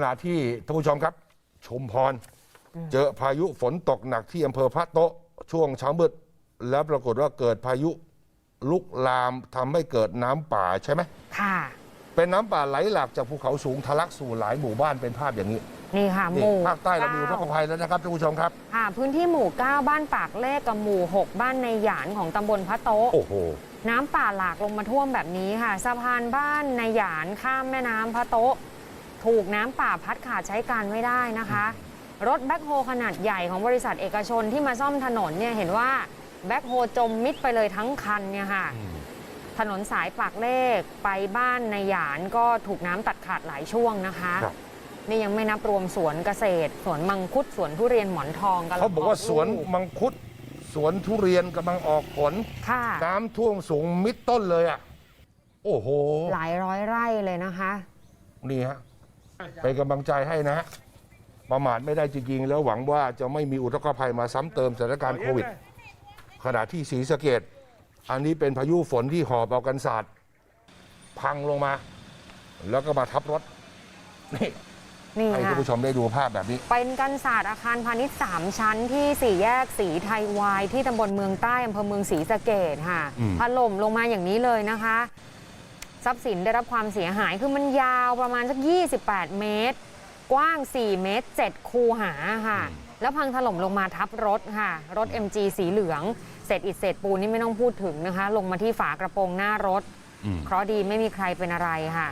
ขณะที่ท่านผู้ชมครับ ชุมพร เจอพายุฝนตกหนักที่อำเภอพระโต๊ะ ช่วงเช้ามืดแล้วปรากฏว่าเกิดพายุลุกลามทำให้เกิดน้ำป่าใช่ไหม ค่ะ เป็นน้ำป่าไหลหลากจากภูเขาสูงทะลักสู่หลายหมู่บ้านเป็นภาพอย่างนี้นี่ค่ะ หนี่มู่ภาคใต้เรามีอุทกก้ภัยแล้วนะครับท่านผู้ชมครับ ค่ะ พื้นที่หมู่ 9 บ้านปากเลขกับหมู่ 6 บ้านในหยานของตำบลพระโต๊ะ โอ้โห น้ำป่าหลากลงมาท่วมแบบนี้ค่ะ สะพานบ้านในหยานข้ามแม่น้ำพระโต๊ะ ถูกน้ำป่าพัดขาดใช้การไม่ได้นะคะ รถแบ็คโฮขนาดใหญ่ของบริษัทเอกชนที่มาซ่อมถนนเนี่ยเห็นว่าแบ็คโฮจมมิดไปเลยทั้งคันเนี่ยค่ะ ถนนสายปากเลขไปบ้านในหยานก็ถูกน้ำตัดขาดหลายช่วงนะคะครับนี่ยังไม่นับรวมสวนเกษตร สวนมังคุดสวนทุเรียนหมอนทองกำลังเขาบอกว่าสวนลูกมังคุดสวนทุเรียนกำลังออกผลค่ะน้ำท่วมสูงมิดต้นเลยอะ โอ้โห หลายร้อยไร่เลยนะคะ นี่ฮะ เป็นกำลังใจให้นะฮะประมาทไม่ได้จริงๆ แล้วหวังว่าจะไม่มีอุทกภัยมาซ้ำเติมสถานการณ์โควิด ขณะที่ศรีสะเกดอันนี้เป็นพายุฝนที่หอบเอากันศาสตร์พังลงมา แล้วก็มาทับรถนี่นี่ให้ค่ะท่านผู้ชมได้ดูภาพแบบนี้ เป็นกันศาสตร์อาคารพาณิชย์ 3 ชั้นที่สี่แยกสีไทยวาย ที่ตำบลเมืองใต้อำเภอเมืองศรีสะเกดค่ะอืม ถล่มลงมาอย่างนี้เลยนะคะ ทรัพย์สินได้รับความเสียหายคือมันยาวประมาณสัก 28 เมตร กว้าง 4 เมตร 7 คูหาค่ะ แล้วพังถล่มลงมาทับรถค่ะ รถ MG สีเหลือง เศษอิฐเศษปูนนี่ไม่ต้องพูดถึงนะคะ ลงมาที่ฝากระโปรงหน้ารถอืมเคราะห์ดีไม่มีใครเป็นอะไรค่ะ